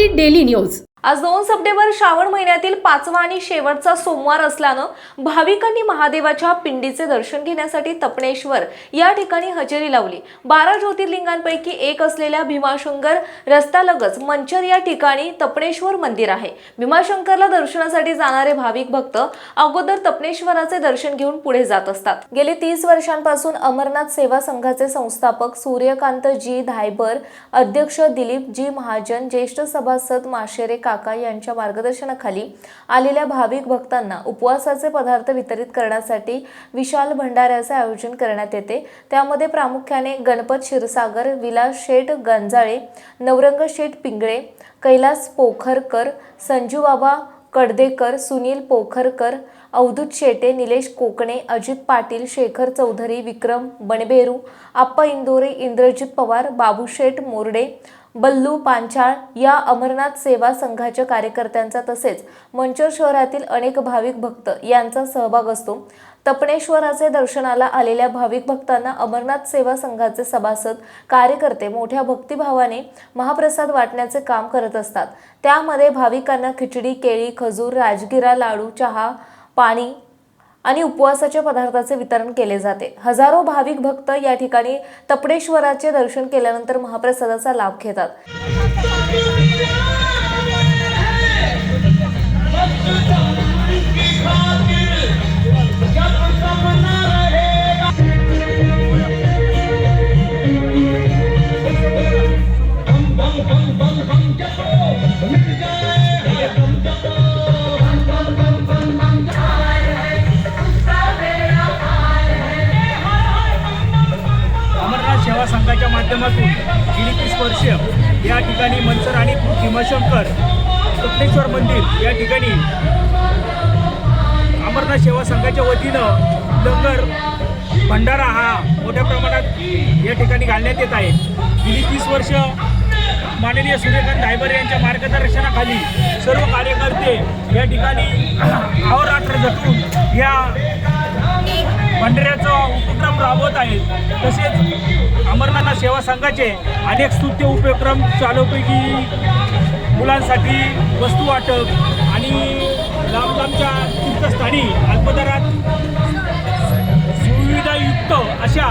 Marathi daily news आज दोन September Shravan महिन्यातील पाचवा आणि शेवटचा सोमवार असल्यानं भाविकांनी महादेवाच्या पिंडीचे दर्शन घेण्यासाठी तपणेश्वर या ठिकाणी हजेरी लावली. बारा ज्योतिर्लिंगांपैकी एक असलेल्या भीमाशंकर रस्त्यालगच मंचर या ठिकाणी तपणेश्वर मंदिर आहे. भीमाशंकरला दर्शनासाठी जाणारे भाविक भक्त अगोदर तपणेश्वराचे दर्शन घेऊन पुढे जात असतात. गेले तीस वर्षांपासून अमरनाथ सेवा संघाचे संस्थापक सूर्यकांत जी धायबर अध्यक्ष दिलीप जी महाजन ज्येष्ठ सभासद माशेरे काका यांच्या मार्गदर्शनाखाली आलेल्या भाविक भक्तांना उपवासाचे पदार्थ वितरित करण्यासाठी विशाल भंडाऱ्याचे आयोजन करण्यात येते. त्यामध्ये प्रामुख्याने गणपत क्षीरसागर विलास शेठ गंजाळे नवरंग शेठ पिंगळे कैलास पोखरकर संजू बाबा कडदेकर सुनील पोखरकर अवधूत शेटे निलेश कोकणे अजित पाटील शेखर चौधरी विक्रम बनबेरू आप्पा इंदोरे इंद्रजित पवार बाबूशेठ मोरडे बल्लू पांचाळ या अमरनाथ सेवा संघाच्या कार्यकर्त्यांचा तसेच मंचर शहरातील अनेक भाविक भक्त यांचा सहभाग असतो. तपणेश्वराचे दर्शनाला आलेल्या भाविक भक्तांना अमरनाथ सेवा संघाचे सभासद कार्यकर्ते मोठ्या भक्तिभावाने महाप्रसाद वाटण्याचे काम करत असतात. त्यामध्ये भाविकांना खिचडी केळी खजूर राजगिरा लाडू चहा पाणी आणि उपवासाच्या पदार्थाचे वितरण केले जाते. हजारो भाविक भक्त या ठिकाणी तपडेश्वराचे दर्शन केल्यानंतर महाप्रसादाचा लाभ घेतात. भीमाशंकर कपटेश्वर मंदिर या ठिकाणी अमरनाथ सेवा संघाच्या वतीनं लंगर भंडारा हा मोठ्या प्रमाणात या ठिकाणी घालण्यात येत आहे. गेली तीस वर्ष माननीय सूर्यकांत धायबर यांच्या मार्गदर्शनाखाली सर्व कार्यकर्ते या ठिकाणी अहोरात्र जपून या भंडाऱ्याचा उपक्रम राबवत आहेत. तसेच अमरनाथ सेवा संघाचे अनेक स्तुत्य उपक्रम चालूपैकी मुलांसाठी वस्तू वाटप आणि लांब लांबच्या तीर्थस्थानी अल्पदरात सुविधायुक्त अशा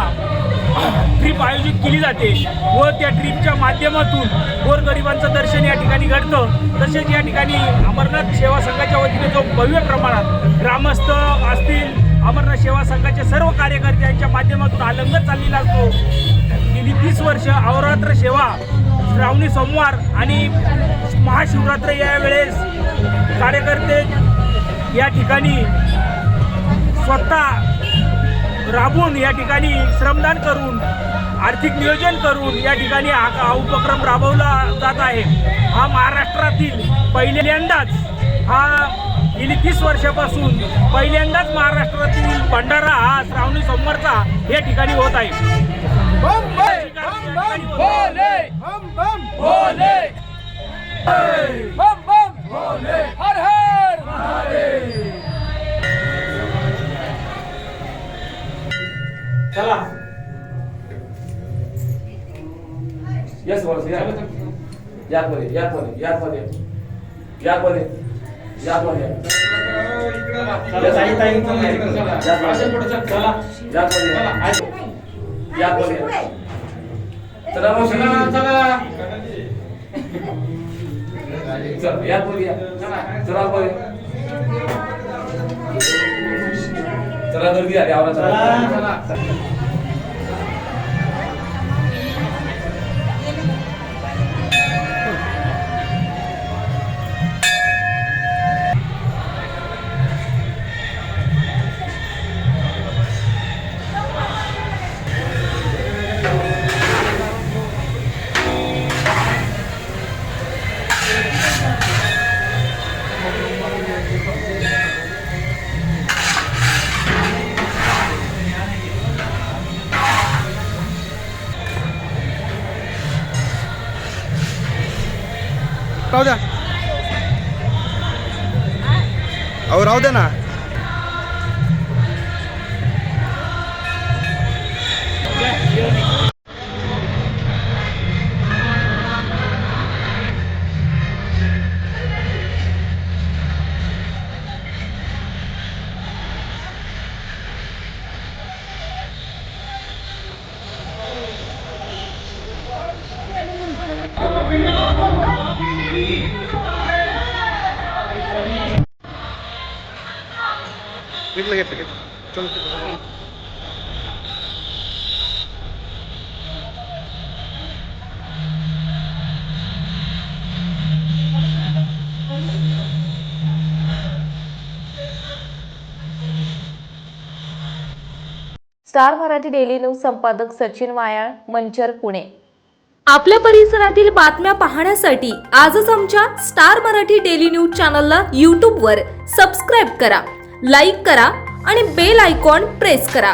ट्रिप आयोजित केली जाते व त्या ट्रिपच्या माध्यमातून गोरगरिबांचं दर्शन या ठिकाणी घडतं. तसेच या ठिकाणी अमरनाथ सेवा संघाच्या वतीने जो भव्य प्रमाणात ग्रामस्थ असतील अमरनाथ सेवा संघाचे सर्व कार्यकर्त्यांच्या माध्यमातून आलंगत चाललेला असतो. गेली तीस वर्ष अवरात्र सेवा श्रावणी सोमवार आणि महाशिवरात्र या वेळेस कार्यकर्ते या ठिकाणी स्वतः राबून या ठिकाणी श्रमदान करून आर्थिक नियोजन करून या ठिकाणी हा हा उपक्रम राबवला जात आहे हा महाराष्ट्रातील पहिल्यांदाच हा गेली तीस वर्षापासून पहिल्यांदाच महाराष्ट्रातील भंडारा हा श्रावणी सोमवारचा या ठिकाणी होत आहे चला. यस बॉस या यात मध्ये यात मध्ये यात मध्ये यात मध्ये यात मध्ये या ताई ताई चला. यात मध्ये यात मध्ये चला. मग चला. चला या चला मध्ये चला गर्दी आली आवरा चला. राहू द्या. अहो राहू द्या ना. स्टार मराठी डेली न्यूज संपादक सचिन वायाळ मंचर पुणे. आपल्या परिसरातील बातम्या पाहण्यासाठी आजच आमच्या स्टार मराठी डेली न्यूज चॅनलला यूट्यूबवर सबस्क्राईब करा. लाईक करा आणि बेल आयकॉन प्रेस करा.